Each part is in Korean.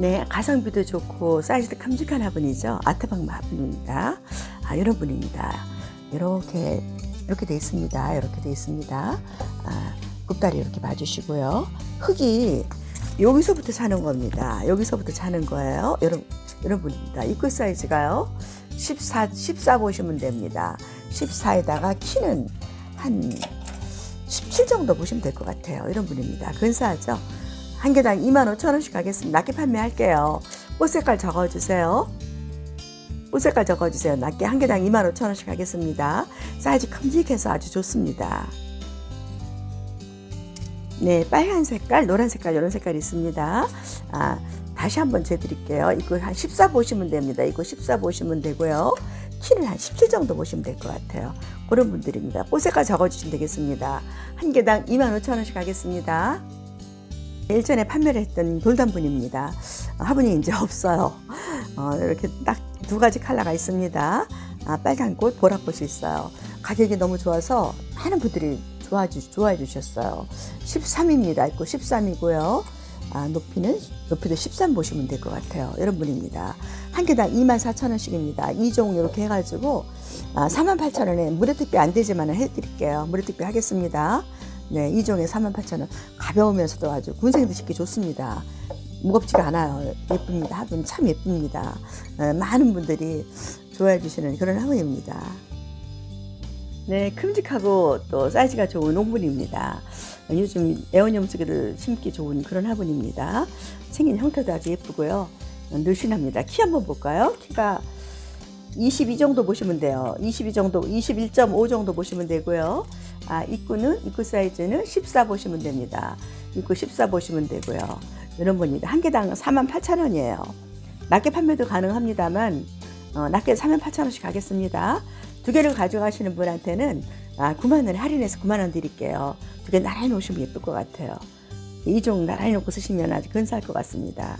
네, 가성비도 좋고 사이즈도 큼직한 화분이죠. 아트박 화분입니다. 아, 이런 분입니다. 이렇게 이렇게 돼 있습니다. 이렇게 돼 있습니다. 아, 굽다리 이렇게 봐주시고요. 흙이 여기서부터 자는 겁니다. 여기서부터 자는 거예요. 이런 이런 분입니다. 입구 사이즈가요. 14, 14 보시면 됩니다. 14에다가 키는 한 17 정도 보시면 될 것 같아요. 이런 분입니다. 근사하죠? 한 개당 25,000원씩 가겠습니다. 낱개 판매할게요. 꽃 색깔 적어주세요. 꽃 색깔 적어주세요. 낱개 한 개당 25,000원씩 하겠습니다. 사이즈 큼직해서 아주 좋습니다. 네, 빨간 색깔, 노란 색깔, 이런 색깔이 있습니다. 아, 다시 한번 재드릴게요. 이거 한 14 보시면 됩니다. 이거 14 보시면 되고요. 키는 한 17 정도 보시면 될 것 같아요. 그런 분들입니다. 꽃 색깔 적어주시면 되겠습니다. 한 개당 25,000원씩 하겠습니다. 일전에 판매를 했던 돌담분입니다. 어, 화분이 이제 없어요. 어, 이렇게 딱 두 가지 컬러가 있습니다. 아, 빨간 꽃, 보랏 꽃이 있어요. 가격이 너무 좋아서 많은 분들이 좋아해, 주, 좋아해 주셨어요. 13입니다. 있고 13이고요. 아, 높이는 높이도 13 보시면 될 것 같아요. 이런 분입니다. 한 개당 24,000원씩입니다. 2종 이렇게 해가지고 아, 48,000원에 무료특비 안 되지만 해드릴게요. 무료특비 하겠습니다. 네, 2종에 48,000원. 가벼우면서도 아주 군생도 쉽게 좋습니다. 무겁지가 않아요. 예쁩니다. 화분 참 예쁩니다. 어, 많은 분들이 좋아해 주시는 그런 화분입니다. 네, 큼직하고 또 사이즈가 좋은 옥분입니다. 요즘 애원염 속에를 심기 좋은 그런 화분입니다. 생긴 형태도 아주 예쁘고요. 늘씬합니다. 키 한번 볼까요? 키가 22 정도 보시면 돼요. 22 정도, 21.5 정도 보시면 되고요. 아, 입구는, 입구 사이즈는 14 보시면 됩니다. 입구 14 보시면 되고요. 분입니다. 한 개당 48,000원이에요. 낱개 판매도 가능합니다만, 어, 낱개 38,000원씩 가겠습니다. 두 개를 가져가시는 분한테는 아, 9만원에 할인해서 9만 원 드릴게요. 두 개 나란히 놓으시면 예쁠 것 같아요. 이종 나란히 놓고 쓰시면 아주 근사할 것 같습니다.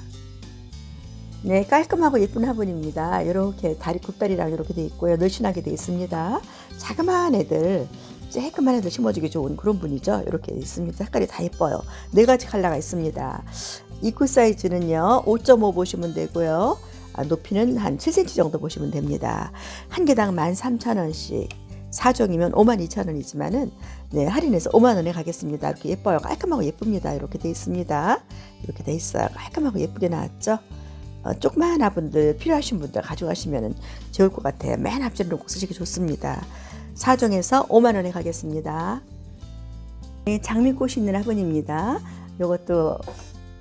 네, 깔끔하고 예쁜 화분입니다. 이렇게 다리 굽다리랑 이렇게 돼 있고요. 늘씬하게 돼 있습니다. 자그마한 애들, 쬐끔한 애들 심어주기 좋은 그런 분이죠. 이렇게 있습니다. 색깔이 다 예뻐요. 네 가지 컬러가 있습니다. 입구 사이즈는요, 5.5 보시면 되고요. 아, 높이는 한 7cm 정도 보시면 됩니다. 한 개당 13,000원씩. 4종이면 52,000원이지만은 네, 할인해서 5만 원에 가겠습니다. 이렇게 예뻐요. 깔끔하고 예쁩니다. 이렇게 돼 있습니다. 이렇게 돼 있어요. 깔끔하고 예쁘게 나왔죠? 어, 조그마한 화분들 필요하신 분들 가져가시면 좋을 것 같아요. 맨 놓고 쓰시기 좋습니다. 4종에서 5만 원에 가겠습니다. 네, 장미꽃이 있는 화분입니다. 이것도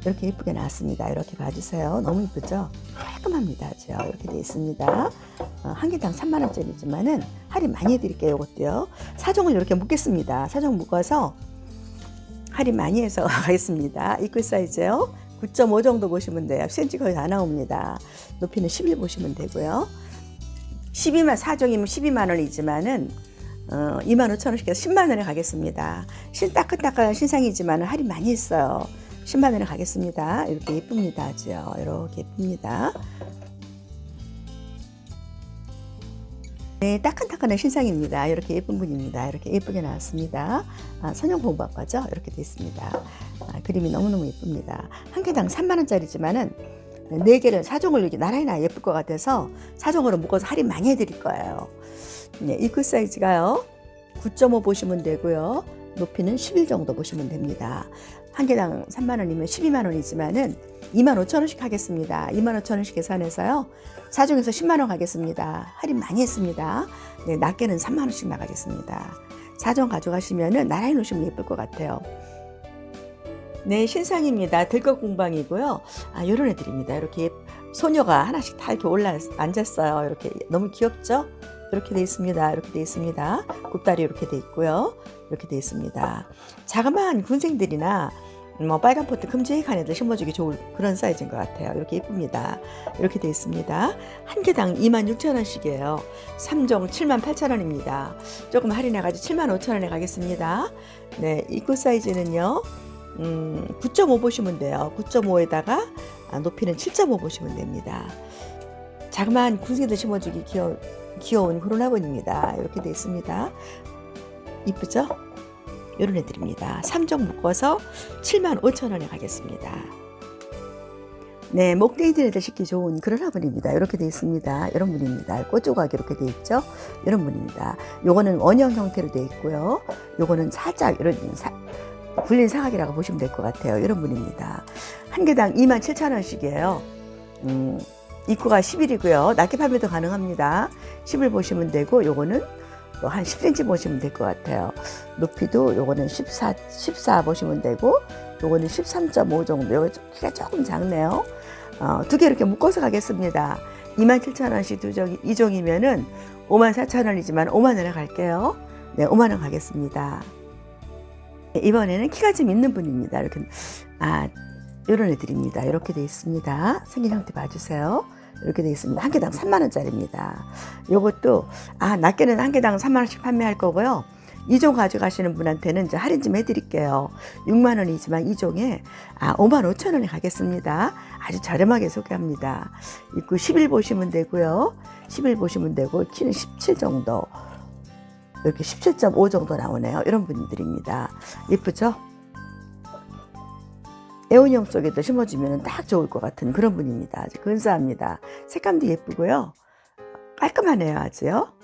이렇게 예쁘게 나왔습니다. 이렇게 봐주세요. 너무 예쁘죠? 깔끔합니다. 죠 이렇게 되어 있습니다. 어, 한 개당 3만 원짜리지만은 할인 많이 해드릴게요. 이것도요. 사종을 이렇게 묶겠습니다. 사종 묶어서 할인 많이 해서 가겠습니다. 입구 사이즈요. 9.5 정도 보시면 돼요. 10cm 거의 다 나옵니다. 높이는 11 보시면 되고요. 12만 4종이면 12만 원이지만은 어, 2만 5천 원씩 해서 10만 원에 가겠습니다. 신 따끈따끈한 신상이지만 할인 많이 했어요. 10만 원에 가겠습니다. 이렇게 예쁩니다. 아주요. 이렇게 예쁩니다. 네, 따끈따끈한 신상입니다. 이렇게 예쁜 분입니다. 이렇게 예쁘게 나왔습니다. 아, 선형 공부학과죠? 이렇게 되어 있습니다. 아, 그림이 너무너무 예쁩니다. 한 개당 3만원짜리지만은 네 개를 사종을 이렇게 나란히 나 예쁠 것 같아서 사종으로 묶어서 할인 많이 해드릴 거예요. 네, 입구 사이즈가요. 9.5 보시면 되고요. 높이는 11 정도 보시면 됩니다. 한 개당 3만 원이면 12만 원이지만은 2만 5천 원씩 하겠습니다. 2만 5천 원씩 계산해서요. 사중에서 10만 원 가겠습니다. 할인 많이 했습니다. 네, 낱개는 3만 원씩 나가겠습니다. 사종 가져가시면은 나란히 놓으시면 예쁠 것 같아요. 네, 신상입니다. 들것 공방이고요. 아, 요런 애들입니다. 이렇게 소녀가 하나씩 다 이렇게 올라 앉았어요. 이렇게 너무 귀엽죠? 이렇게 돼 있습니다. 이렇게 돼 있습니다. 굽다리 이렇게 돼 있고요. 이렇게 돼 있습니다. 자그마한 군생들이나 뭐 빨간 포트 큼직한 애들 심어주기 좋은 그런 사이즈인 것 같아요. 이렇게 예쁩니다. 이렇게 돼 있습니다. 한 개당 26,000원씩이에요. 3종 78,000원입니다. 조금 할인해가지고 75,000원에 가겠습니다. 네, 입구 사이즈는요. 음, 9.5 보시면 돼요. 9.5에다가 아, 높이는 7.5 보시면 됩니다. 자그마한 군생들 심어주기 귀여, 귀여운 그런 화분입니다. 이렇게 돼 있습니다. 이쁘죠? 이런 애들입니다. 3종 묶어서 7만 5천 원에 가겠습니다. 네, 목데이들에도 씻기 좋은 그런 화분입니다. 이렇게 되어 있습니다. 이런 분입니다. 꽃조각 이렇게 되어 있죠? 이런 분입니다. 요거는 원형 형태로 되어 있고요. 요거는 살짝 이런 사, 굴린 사각이라고 보시면 될 것 같아요. 이런 분입니다. 한 개당 27,000원씩이에요. 음, 입구가 10일이고요. 낮게 판매도 가능합니다. 10을 보시면 되고 요거는 또한 10cm 보시면 될 것 같아요. 높이도 요거는 14, 14 보시면 되고 요거는 13.5 정도. 요거 좀 키가 조금 작네요. 어, 두 개 이렇게 묶어서 가겠습니다. 27,000원씩 두 종, 이 종이면은 54,000원이지만 5만원에 갈게요. 네, 5만원 가겠습니다. 네, 이번에는 키가 좀 있는 분입니다. 이렇게, 아, 요런 애들입니다. 이렇게 돼 있습니다. 생긴 형태 봐주세요. 이렇게 돼 있습니다. 한 개당 3만 원짜리입니다. 요것도, 아, 낮게는 한 개당 3만 원씩 판매할 거고요. 이종 가져가시는 분한테는 이제 할인 좀 해드릴게요. 6만 원이지만 이종에 아 5만 5천 원에 가겠습니다. 아주 저렴하게 소개합니다. 입구 10일 보시면 되고요. 10일 보시면 되고 키는 17 정도. 이렇게 17.5 정도 나오네요. 이런 분들입니다. 예쁘죠? 애원형 속에도 심어주면 딱 좋을 것 같은 그런 분입니다. 아주 근사합니다. 색감도 예쁘고요. 깔끔하네요, 아주요.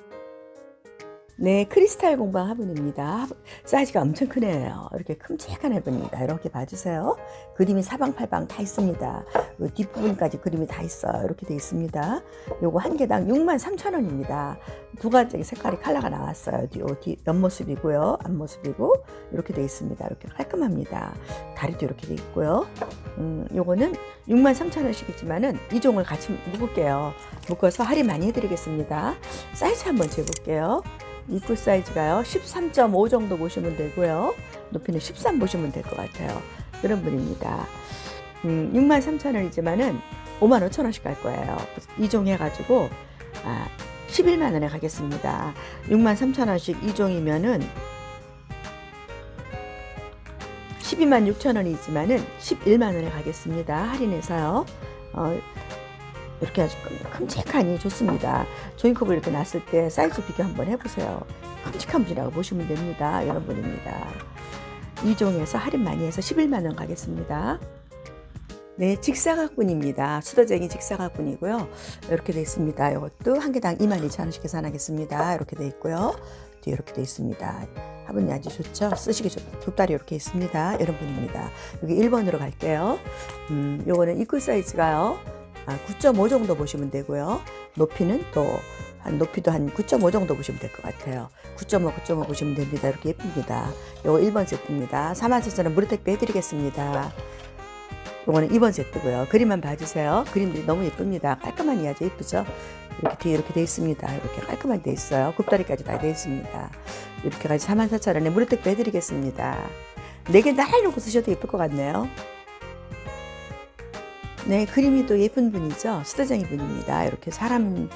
네, 크리스탈 공방 화분입니다. 사이즈가 엄청 크네요. 이렇게 큼직한 화분입니다. 이렇게 봐주세요. 그림이 사방팔방 다 있습니다. 요 뒷부분까지 그림이 다 있어요. 이렇게 돼 있습니다. 요거 한 개당 6만 3천 원입니다. 두 가지 색깔이 컬러가 나왔어요. 뒤, 요 뒤, 옆모습이고요. 앞모습이고 이렇게 돼 있습니다. 이렇게 깔끔합니다. 다리도 이렇게 돼 있고요. 음, 요거는 6만 3천 원씩이지만은 이 종을 같이 묶을게요. 묶어서 할인 많이 해드리겠습니다. 사이즈 한번 재볼게요. 입구 사이즈가요. 13.5 정도 보시면 되고요. 높이는 13 보시면 될 것 같아요. 그런 분입니다. 음, 6만 3천 원이지만은 5만 5천 원씩 갈 거예요. 이종 해가지고 아, 11만 원에 가겠습니다. 6만 3천 원씩 이종이면은 12만 6천 원이지만은 11만 원에 가겠습니다. 할인해서요. 어, 이렇게 아주 큼직하니 좋습니다. 조인컵을 이렇게 놨을 때 사이즈 비교 한번 해보세요. 큼직한 분이라고 보시면 됩니다. 이런 분입니다. 이종에서 할인 많이 해서 11만원 가겠습니다. 네, 직사각분입니다. 수도쟁이 직사각분이고요. 이렇게 되어 있습니다. 이것도 한 개당 22,000원씩 계산하겠습니다. 이렇게 되어 있고요. 뒤에 이렇게 되어 있습니다. 화분이 아주 좋죠? 쓰시기 좋다. 두다리 이렇게 있습니다. 이런 분입니다. 여기 1번으로 갈게요. 음, 요거는 입구 사이즈가요. 아, 9.5 정도 보시면 되고요. 높이는 또 한 높이도 한 9.5 정도 보시면 될 것 같아요. 9.5, 9.5 보시면 됩니다. 이렇게 예쁩니다. 요거 1번 세트입니다. 4만 4천원 무료 택배 해드리겠습니다. 요거는 2번 세트고요. 그림만 봐주세요. 그림들이 너무 예쁩니다. 깔끔하니 아주 예쁘죠? 이렇게 뒤에 이렇게 돼 있습니다. 이렇게 깔끔하게 돼 있어요. 굽다리까지 다 돼 있습니다. 이렇게 가지 4만 4천원에 무료 택배 해드리겠습니다. 4개 달아놓고 쓰셔도 예쁠 것 같네요. 네, 그림이 또 예쁜 분이죠. 수다쟁이 분입니다. 이렇게 사람,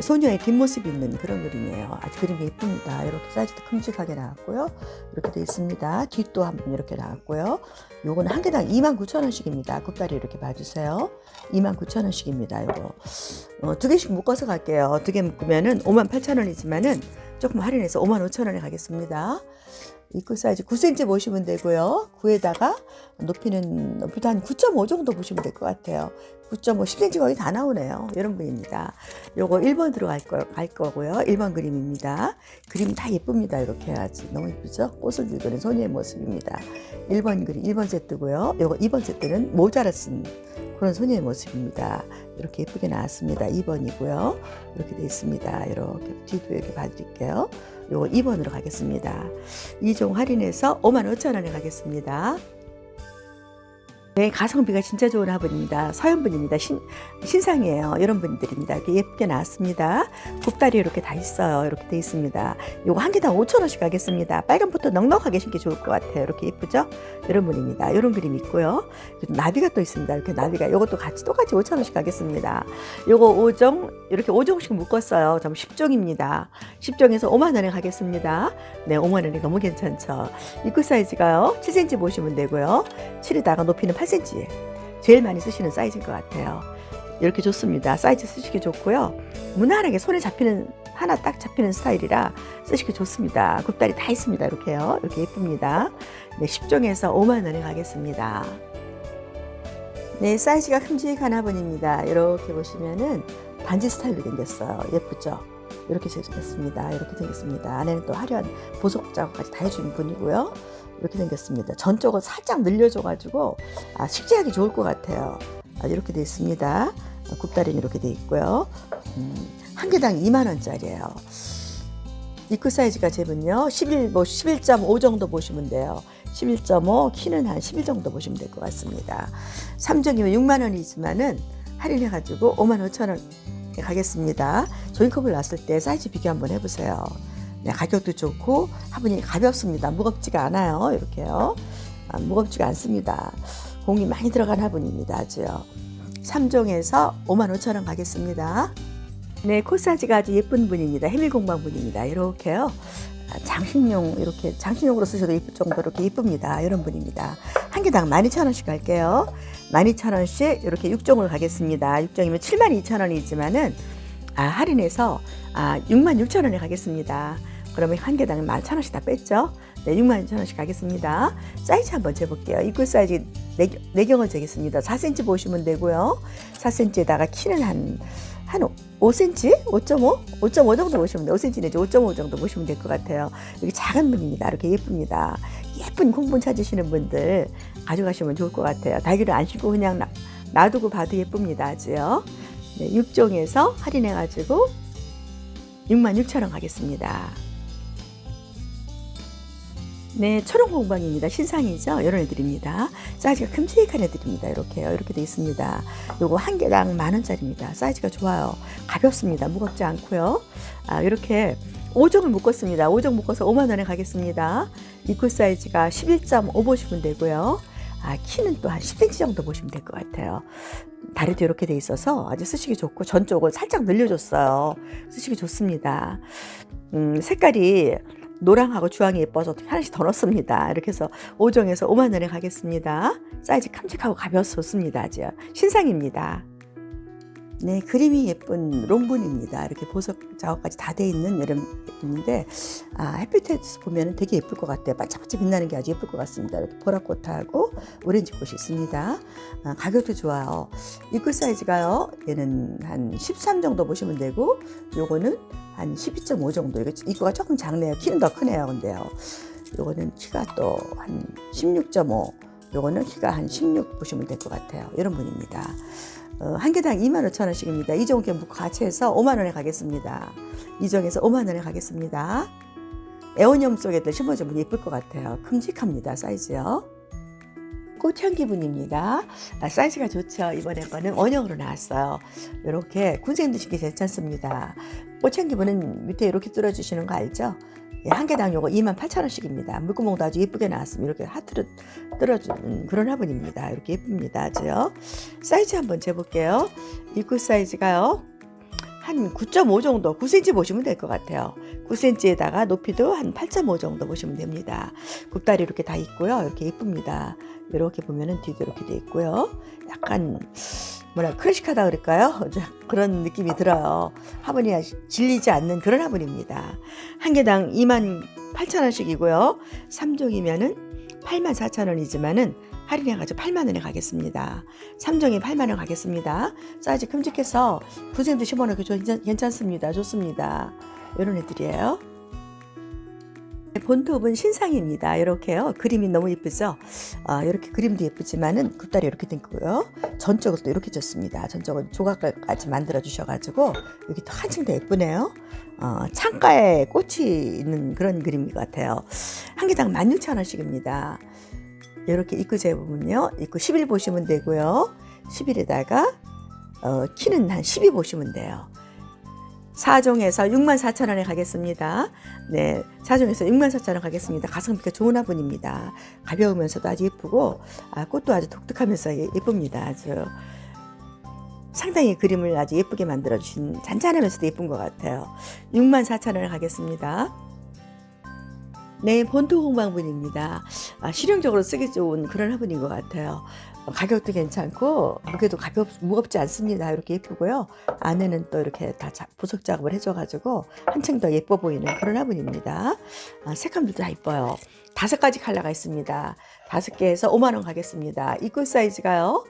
소녀의 뒷모습이 있는 그런 그림이에요. 아주 그림이 예쁩니다. 이렇게 사이즈도 큼직하게 나왔고요. 이렇게 되어 있습니다. 뒷도 한번 이렇게 나왔고요. 요거는 한 개당 29,000원씩입니다. 굽다리 이렇게 봐주세요. 29,000원씩입니다. 요거. 어, 두 개씩 묶어서 갈게요. 두 개 묶으면은 58,000원이지만은 조금 할인해서 55,000원에 가겠습니다. 입구 사이즈 9cm 보시면 되고요. 9에다가 높이는 높이도 한 9.5 정도 보시면 될 것 같아요. 9.5, 10cm 거의 다 나오네요. 이런 분입니다. 요거 1번 들어갈 거, 갈 거고요. 1번 그림입니다. 그림 다 예쁩니다. 이렇게 해야지. 너무 예쁘죠? 꽃을 들고 있는 소녀의 모습입니다. 1번 그림, 1번 세트고요. 요거 2번 세트는 모자를 쓴 그런 소녀의 모습입니다. 이렇게 예쁘게 나왔습니다. 2번이고요. 이렇게 되어 있습니다. 이렇게 뒤도 이렇게 봐드릴게요. 요거 2번으로 가겠습니다. 2종 할인해서 5만 5천 원에 가겠습니다. 네, 가성비가 진짜 좋은 화분입니다. 서현분입니다. 신, 신상이에요. 이런 분들입니다. 이렇게 예쁘게 나왔습니다. 굽다리 이렇게 다 있어요. 이렇게 돼 있습니다. 요거 한 개당 5천원씩 가겠습니다. 빨간 포도 넉넉하게 신기 좋을 것 같아요. 이렇게 예쁘죠? 이런 분입니다. 이런 그림 있고요. 나비가 또 있습니다. 이렇게 나비가. 요것도 같이 똑같이 5천원씩 가겠습니다. 요거 5종, 이렇게 5종씩 묶었어요. 좀 10종입니다. 10종에서 5만원에 가겠습니다. 네, 5만원이 너무 괜찮죠? 입구 사이즈가요. 7cm 보시면 되고요. 7에다가 높이는 8cm. 제일 많이 쓰시는 사이즈인 것 같아요. 이렇게 좋습니다. 사이즈 쓰시기 좋고요. 무난하게 손에 잡히는 하나 딱 잡히는 스타일이라 쓰시기 좋습니다. 굽다리 다 있습니다. 이렇게요. 이렇게 예쁩니다. 네, 10종에서 5만 원에 가겠습니다. 네, 사이즈가 큼직한 화분입니다. 이렇게 보시면은 반지 스타일로 생겼어요. 예쁘죠? 이렇게 생겼습니다. 이렇게 생겼습니다. 안에는 또 화려한 보석 작업까지 다 해준 분이고요. 이렇게 생겼습니다. 전적으로 살짝 늘려줘가지고 아, 식재하기 좋을 것 같아요. 아, 이렇게 돼 있습니다. 아, 굽다리는 이렇게 돼 있고요. 음, 한 개당 2만 원짜리예요. 입구 사이즈가 재면요. 11, 뭐 11.5 정도 보시면 돼요. 11.5, 키는 한 11 정도 보시면 될 것 같습니다. 3종이면 6만 원이지만은 할인해가지고 5만 5천 원에 가겠습니다. 조인컵을 놨을 때 사이즈 비교 한번 해보세요. 네, 가격도 좋고 화분이 가볍습니다. 무겁지가 않아요. 이렇게요. 아, 무겁지가 않습니다. 공이 많이 들어간 화분입니다. 아주요. 3종에서 5만 5천 원 가겠습니다. 네, 코사지가 아주 예쁜 분입니다. 해밀공방 분입니다. 이렇게요. 아, 장식용 이렇게 장식용으로 쓰셔도 예쁠 정도로 이렇게 예쁩니다. 이런 분입니다. 한 개당 12,000원씩 갈게요. 12,000원씩 이렇게 6종을 가겠습니다. 6종이면 72,000원이지만은 아, 할인해서 아, 66,000원에 가겠습니다. 그러면 한 개당 11,000원씩 다 뺐죠? 네, 66,000원씩 가겠습니다. 사이즈 한번 재볼게요. 입구 사이즈 네, 내경을 재겠습니다. 4cm 보시면 되고요. 4cm에다가 키는 한, 한 5cm? 5.5? 5.5 정도 보시면 돼요. 5cm 내지 5.5 정도 보시면 될 것 같아요. 여기 작은 분입니다. 이렇게 예쁩니다. 예쁜 콩분 찾으시는 분들 가져가시면 좋을 것 같아요. 달기를 안 씻고 그냥 놔, 놔두고 봐도 예쁩니다. 아주요. 네, 6종에서 할인해가지고 66,000원 가겠습니다. 네, 초록 공방입니다. 신상이죠? 이런 애들입니다. 사이즈가 큼직한 애들입니다. 이렇게요. 이렇게 돼 있습니다. 요거 한 개당 만 원짜리입니다. 사이즈가 좋아요. 가볍습니다. 무겁지 않고요. 아, 이렇게 5종을 묶었습니다. 5종 묶어서 5만 원에 가겠습니다. 입구 사이즈가 11.5 보시면 되고요. 아, 키는 또 한 10cm 정도 보시면 될 것 같아요. 다리도 이렇게 돼 있어서 아주 쓰시기 좋고 전쪽을 살짝 늘려줬어요. 쓰시기 좋습니다. 음, 색깔이 노랑하고 주황이 예뻐서 하나씩 더 넣습니다. 이렇게 해서 5종에서 5만 원에 가겠습니다. 사이즈 큼직하고. 아주 신상입니다. 네, 그림이 예쁜 롱분입니다. 이렇게 보석 작업까지 다 돼 있는 예쁜데 아, 햇빛에서 보면 되게 예쁠 것 같아요. 반짝반짝 빛나는 게 아주 예쁠 것 같습니다. 이렇게 보라꽃하고 오렌지 꽃이 있습니다. 아, 가격도 좋아요. 입구 사이즈가요. 얘는 한 13 정도 보시면 되고 요거는 한 12.5 정도. 이거 입구가 조금 작네요. 키는 더 크네요. 근데요. 요거는 키가 또 한 16.5. 요거는 키가 한 16 보시면 될 것 같아요. 이런 분입니다. 어, 한 개당 2만 5천 원씩입니다. 이종 견부 같이 해서 5만 원에 가겠습니다. 이종에서 5만 원에 가겠습니다. 에오니엄 속에들 심어주면 예쁠 것 같아요. 큼직합니다. 사이즈요. 꽃향기 분입니다. 아, 사이즈가 좋죠. 이번에 거는 원형으로 나왔어요. 이렇게 군생 드시기 괜찮습니다. 꽃향기 분은 밑에 이렇게 뚫어주시는 거 알죠? 예, 한 개당 요거 2만 8천 원씩입니다. 물구멍도 아주 예쁘게 나왔습니다. 이렇게 하트로 뚫어주는 그런 화분입니다. 이렇게 예쁩니다. 아주요. 사이즈 한번 재볼게요. 입구 사이즈가요. 한 9.5 정도, 9cm 보시면 될 것 같아요. 9cm에다가 높이도 한 8.5 정도 보시면 됩니다. 굽다리 이렇게 다 있고요. 이렇게 예쁩니다. 이렇게 보면은 뒤도 이렇게 돼 있고요. 약간 뭐라 클래식하다 그럴까요? 그런 느낌이 들어요. 화분이 질리지 않는 그런 화분입니다. 한 개당 2만 8천 원씩이고요. 3종이면은 8만 4천 원이지만은 할인해가지고 8만 원에 가겠습니다. 3종이 8만 원 가겠습니다. 사이즈 큼직해서 부생도 심어놓기 괜찮습니다. 좋습니다. 이런 애들이에요. 본톱은 신상입니다. 이렇게요. 그림이 너무 예쁘죠? 아, 이렇게 그림도 예쁘지만은 굽다리 이렇게 된거고요. 전적으로 또 이렇게 줬습니다. 전적으로 조각까지 만들어 주셔가지고 여기 또 한층 더 예쁘네요. 어, 창가에 꽃이 있는 그런 그림 같아요. 한 개당 16,000원씩입니다. 이렇게 입구 재보면요. 입구 11 보시면 되고요. 11에다가 어, 키는 한 12 보시면 돼요. 4종에서 6만 4천 원에 가겠습니다. 네, 4종에서 6만 4천 원 가겠습니다. 가성비가 좋은 화분입니다. 가벼우면서도 아주 예쁘고 아, 꽃도 아주 독특하면서 예, 예쁩니다. 아주 상당히 그림을 아주 예쁘게 만들어 주신 잔잔하면서도 예쁜 것 같아요. 6만 4천 원에 가겠습니다. 네, 본토 공방분입니다. 아, 실용적으로 쓰기 좋은 그런 화분인 것 같아요. 가격도 괜찮고 무게도 가볍 무겁지 않습니다. 이렇게 예쁘고요. 안에는 또 이렇게 다 보석 작업을 해줘가지고 한층 더 예뻐 보이는 그런 화분입니다. 아, 색감도 다 예뻐요. 다섯 가지 컬러가 있습니다. 다섯 개에서 5만 원 가겠습니다. 입구 사이즈가요.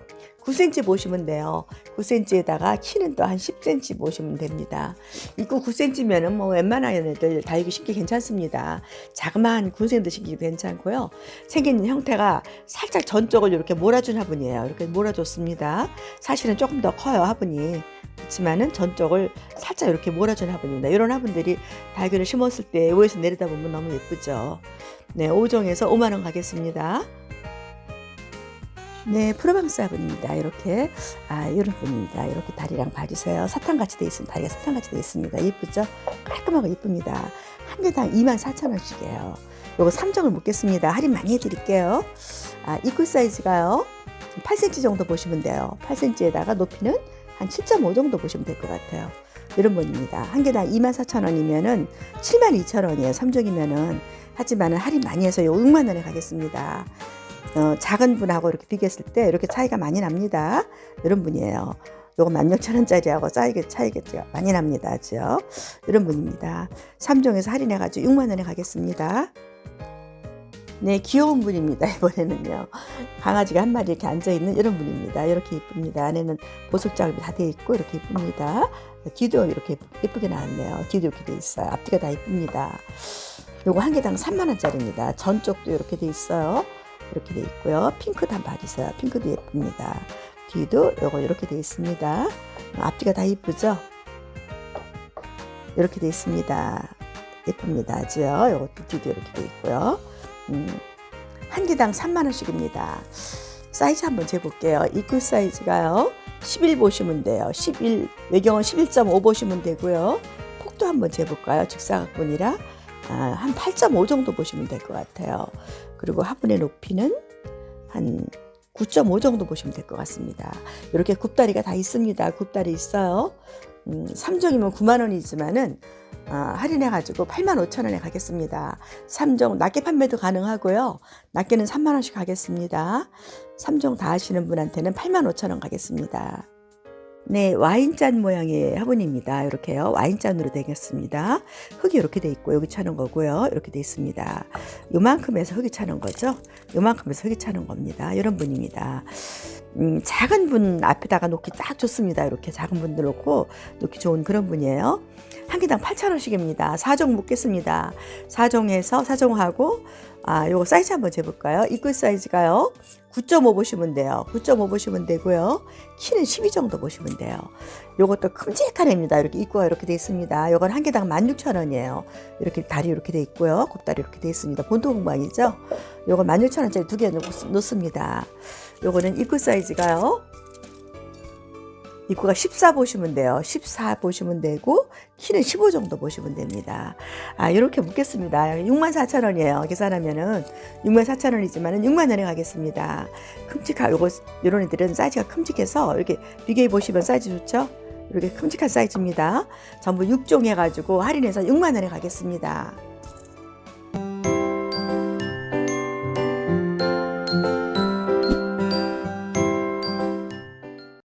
9cm 보시면 돼요. 9cm에다가 키는 또 한 10cm 보시면 됩니다. 입구 9cm면은 뭐 웬만한 애들 다 입기 신기 괜찮습니다. 자그마한 군생도 신기 괜찮고요. 생긴 형태가 살짝 전쪽을 이렇게 몰아준 화분이에요. 이렇게 몰아줬습니다. 사실은 조금 더 커요, 화분이. 그렇지만은 전쪽을 살짝 이렇게 몰아준 화분입니다. 이런 화분들이 달걀을 심었을 때 위에서 내려다 보면 너무 예쁘죠. 네, 5종에서 5만 원 가겠습니다. 네, 프로방스 화분입니다. 이렇게 아 이런 분입니다. 이렇게 다리랑 봐주세요. 사탕같이 돼 있습니다. 다리가 사탕같이 돼 있습니다. 이쁘죠? 깔끔하고 이쁩니다. 한 개당 2만 4천 원씩이에요. 요거 3종을 묶겠습니다. 할인 많이 해드릴게요. 아, 입구 사이즈가요. 8cm 정도 보시면 돼요. 8cm에다가 높이는 한 7.5 정도 보시면 될 것 같아요. 이런 분입니다. 한 개당 2만 4천 원이면은 7만 2천 원이에요. 3종이면은 하지만은 할인 많이 해서 요 6만 원에 가겠습니다. 어, 작은 분하고 이렇게 비교했을 때 이렇게 차이가 많이 납니다. 이런 분이에요. 요거 16,000원짜리하고 차이가, 차이가 많이 납니다. 죠 이런 분입니다. 3종에서 할인해가지고 6만원에 가겠습니다. 네, 귀여운 분입니다. 이번에는요. 강아지가 한 마리 이렇게 앉아있는 이런 분입니다. 이렇게 이쁩니다. 안에는 보석 작업이 다 되어 있고 이렇게 이쁩니다. 뒤도 이렇게 예쁘게 나왔네요. 뒤도 이렇게 돼 있어요. 앞뒤가 다 이쁩니다. 요거 한 개당 3만원짜리입니다. 전쪽도 이렇게 돼 있어요. 이렇게 돼 있고요. 핑크도 한번 봐주세요. 핑크도 예쁩니다. 뒤도 요거 이렇게 돼 있습니다. 앞뒤가 다 이쁘죠? 이렇게 돼 있습니다. 예쁩니다. 아주요. 요것도 뒤도 이렇게 돼 있고요. 음, 한 개당 3만원씩입니다. 사이즈 한번 재볼게요. 입구 사이즈가요. 11 보시면 돼요. 11, 외경은 11.5 보시면 되고요. 폭도 한번 재볼까요? 직사각분이라. 아, 한8.5 정도 보시면 될 것 같아요. 그리고 화분의 높이는 한 9.5 정도 보시면 될 것 같습니다. 이렇게 굽다리가 다 있습니다. 굽다리 있어요. 음, 3종이면 9만 원이지만은 아, 할인해 가지고 8만 5천 원에 가겠습니다. 3종 낮게 판매도 가능하고요. 낮게는 3만 원씩 가겠습니다. 3종 다 하시는 분한테는 8만 5천 원 가겠습니다. 네, 와인잔 모양의 화분입니다. 이렇게요. 와인잔으로 되겠습니다. 흙이 이렇게 돼 있고 여기 차는 거고요. 이렇게 돼 있습니다. 요만큼에서 흙이 차는 거죠. 요만큼에서 흙이 차는 겁니다. 이런 분입니다. 음, 작은 분 앞에다가 놓기 딱 좋습니다. 이렇게 작은 분들 놓고 놓기 좋은 그런 분이에요. 한 개당 8,000원씩입니다. 4종 묶겠습니다. 4종에서 4종하고 아, 요거 사이즈 한번 재볼까요? 입구 사이즈가요. 9.5 보시면 돼요. 9.5 보시면 되고요. 키는 12 정도 보시면 돼요. 요것도 큼직한 애입니다. 이렇게 입구가 이렇게 돼 있습니다. 요건 한 개당 16,000원이에요. 이렇게 다리 이렇게 돼 있고요. 곱다리 이렇게 돼 있습니다. 본토 공방이죠. 요건 16,000원짜리 두개 놓습니다. 요거는 입구 사이즈가요. 입구가 14 보시면 돼요. 14 보시면 되고 키는 15 정도 보시면 됩니다. 아 이렇게 묻겠습니다. 64,000원이에요. 계산하면은 64,000원이지만은 6만 원에 가겠습니다. 큼직한 요거 요런 애들은 사이즈가 큼직해서 이렇게 비교해 보시면 사이즈 좋죠? 이렇게 큼직한 사이즈입니다. 전부 6종 해가지고 할인해서 6만 원에 가겠습니다.